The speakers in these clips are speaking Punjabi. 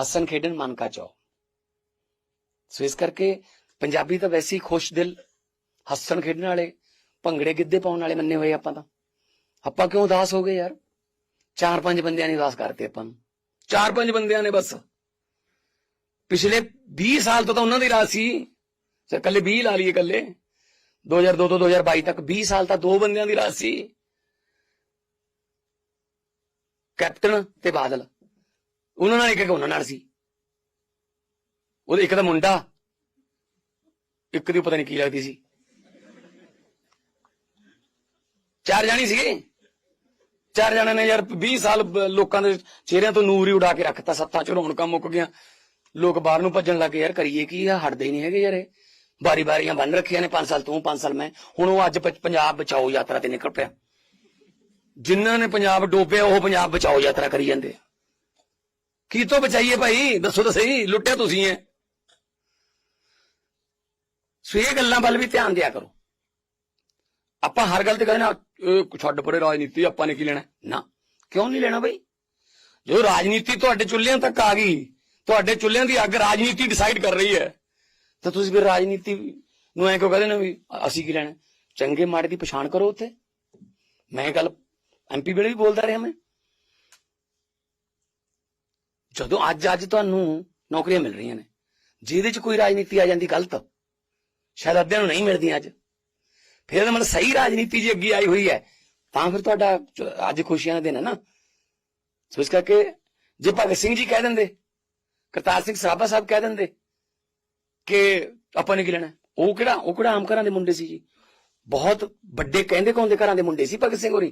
ਹੱਸਣ ਖੇਡਣ ਮਨ ਕਾ ਚਾਓ। ਸੋ ਇਸ ਕਰਕੇ ਪੰਜਾਬੀ ਤਾਂ ਵੈਸੇ ਹੀ ਖੁਸ਼ ਦਿਲ, ਹੱਸਣ ਖੇਡਣ ਵਾਲੇ, ਭੰਗੜੇ ਗਿੱਧੇ ਪਾਉਣ ਵਾਲੇ ਮੰਨੇ ਹੋਏ ਆਪਾਂ ਤਾਂ। ਆਪਾਂ ਕਿਉਂ ਉਦਾਸ ਹੋ ਗਏ ਯਾਰ? ਚਾਰ ਪੰਜ ਬੰਦਿਆਂ ਨੇ ਉਦਾਸ ਕਰਤੇ ਆਪਾਂ ਨੂੰ। ਚਾਰ ਪੰਜ ਬੰਦਿਆਂ ਨੇ ਬਸ। ਪਿਛਲੇ 20 ਸਾਲ ਤੋਂ ਤਾਂ ਉਹਨਾਂ ਦੀ ਰਾਜ ਸੀ। ਸਰ ਕੱਲੇ 20 ਲਾ ਲਈਏ ਕੱਲੇ 2002 ਤੋਂ 2022 ਤੱਕ 20 ਸਾਲ ਤਾਂ ਦੋ ਬੰਦਿਆਂ ਦੀ ਰਾਜ ਸੀ। ਕੈਪਟਨ ਤੇ ਬਾਦਲ। ਉਹਨਾਂ ਨਾਲ ਇੱਕ ਇੱਕ ਉਹਨਾਂ ਨਾਲ ਸੀ ਉਹਦੇ ਇੱਕ ਦਾ ਮੁੰਡਾ, ਇੱਕ ਦੀ ਪਤਾ ਨਹੀਂ ਕੀ ਲੱਗਦੀ ਸੀ। ਚਾਰ ਜਾਣੀ ਸੀਗੇ। ਚਾਰ ਜਣਿਆਂ ਨੇ ਯਾਰ 20 ਸਾਲ ਲੋਕਾਂ ਦੇ ਚਿਹਰਿਆਂ ਤੋਂ ਨੂਰ ਹੀ ਉਡਾ ਕੇ ਰੱਖਤਾ, ਸੱਤਾਂ ਚ ਰੌਣਕਾਂ ਮੁੱਕ ਗਿਆ ਲੋਕ ਬਾਹਰ ਨੂੰ ਭੱਜਣ ਲੱਗੇ ਯਾਰ ਕਰੀਏ ਕੀ ਆ, ਹਟਦੇ ਹੀ ਨਹੀਂ ਹੈਗੇ ਯਾਰ ਇਹ। ਬਾਰੀ ਬਾਰੀਆਂ ਬੰਨ ਰੱਖੀਆਂ ਨੇ 5 ਸਾਲ ਤੂੰ 5 ਸਾਲ ਮੈਂ। ਹੁਣ ਉਹ ਅੱਜ ਪੰਜਾਬ ਬਚਾਓ ਯਾਤਰਾ ਤੇ ਨਿਕਲ ਪਿਆ। ਜਿਨ੍ਹਾਂ ਨੇ ਪੰਜਾਬ ਡੋਬਿਆ, ਉਹ ਪੰਜਾਬ ਬਚਾਓ ਯਾਤਰਾ ਕਰੀ ਜਾਂਦੇ ਆ। ਕੀ ਤੋਂ ਬਚਾਈਏ ਭਾਈ? ਦੱਸੋ ਤਾਂ ਸਹੀ, ਲੁੱਟਿਆ ਤੁਸੀਂ ਐ। ਸੋ ਇਹ ਗੱਲਾਂ ਵੱਲ ਵੀ ਧਿਆਨ ਦਿਆ ਕਰੋ। ਆਪਾਂ ਹਰ ਗੱਲ ਤੇ ਕਹਿੰਦੇ ਨਾ ਇਹ ਛੱਡ ਪਰੇ ਰਾਜਨੀਤੀ, ਆਪਾਂ ਨੇ ਕੀ ਲੈਣਾ? ਨਾ। ਕਿਉਂ ਨਹੀਂ ਲੈਣਾ ਬਈ? ਜੋ ਰਾਜਨੀਤੀ ਤੁਹਾਡੇ ਚੁੱਲ੍ਹਿਆਂ ਤੱਕ ਆ ਗਈ, ਤੁਹਾਡੇ ਚੁੱਲ੍ਹਿਆਂ ਦੀ ਅੱਗ ਰਾਜਨੀਤੀ ਡਿਸਾਈਡ ਕਰ ਰਹੀ ਹੈ, ਤਾਂ ਤੁਸੀਂ ਫਿਰ ਰਾਜਨੀਤੀ ਨੂੰ ਐਂ ਕਿਉਂ ਕਹਿੰਦੇ ਨੇ ਵੀ ਅਸੀਂ ਕੀ ਲੈਣਾ? ਚੰਗੇ ਮਾੜੇ ਦੀ ਪਛਾਣ ਕਰੋ ਉੱਥੇ। ਮੈਂ ਇਹ ਗੱਲ ਐਮਪੀ ਵੇਲੇ ਵੀ ਬੋਲਦਾ ਰਿਹਾ ਮੈਂ। ਜਦੋਂ ਅੱਜ ਅੱਜ ਤੁਹਾਨੂੰ ਨੌਕਰੀਆਂ ਮਿਲ ਰਹੀਆਂ ਨੇ, ਜਿਹਦੇ ਚ ਕੋਈ ਰਾਜਨੀਤੀ ਆ ਜਾਂਦੀ ਗਲਤ, ਸ਼ਾਇਦ ਅੱਧਿਆਂ ਨੂੰ ਨਹੀਂ ਮਿਲਦੀਆਂ ਅੱਜ। ਫਿਰ ਇਹਦਾ ਮਤਲਬ ਸਹੀ ਰਾਜਨੀਤੀ ਜੀ ਅੱਗੇ ਆਈ ਹੋਈ ਹੈ, ਤਾਂ ਫਿਰ ਤੁਹਾਡਾ ਅੱਜ ਖੁਸ਼ੀਆਂ ਦਾ ਦਿਨ ਹੈ ਨਾ। ਸੋ ਇਸ ਕਰਕੇ ਜੇ ਭਗਤ ਸਿੰਘ ਜੀ ਕਹਿ ਦਿੰਦੇ, ਕਰਤਾਰ ਸਿੰਘ ਸਰਾਭਾ ਸਾਹਿਬ ਕਹਿ ਦਿੰਦੇ ਕਿ ਆਪਾਂ ਨੇ ਕੀ ਲੈਣਾ? ਉਹ ਕਿਹੜਾ ਉਹ ਕਿਹੜਾ ਆਮ ਘਰਾਂ ਦੇ ਮੁੰਡੇ ਸੀ ਜੀ? ਬਹੁਤ ਵੱਡੇ ਕਹਿੰਦੇ ਕੌਂਦੇ ਘਰਾਂ ਦੇ ਮੁੰਡੇ ਸੀ ਭਗਤ ਸਿੰਘ ਹੋਰੀ।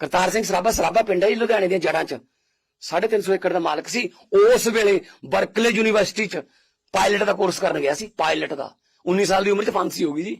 ਕਰਤਾਰ ਸਿੰਘ ਸਰਾਭਾ ਸਰਾਭਾ ਪਿੰਡ ਹੈ ਜੀ ਲੁਧਿਆਣੇ ਦੀਆਂ ਜੜ੍ਹਾਂ 'ਚ। 350 ਏਕੜ ਦਾ ਮਾਲਕ ਸੀ। ਉਸ ਵੇਲੇ ਬਰਕਲੇ ਯੂਨੀਵਰਸਿਟੀ 'ਚ ਪਾਇਲਟ ਦਾ ਕੋਰਸ ਕਰਨ ਗਿਆ ਸੀ ਪਾਇਲਟ ਦਾ। 19 ਸਾਲ ਦੀ ਉਮਰ 'ਚ ਫਾਂਸੀ ਹੋ ਗਈ ਜੀ।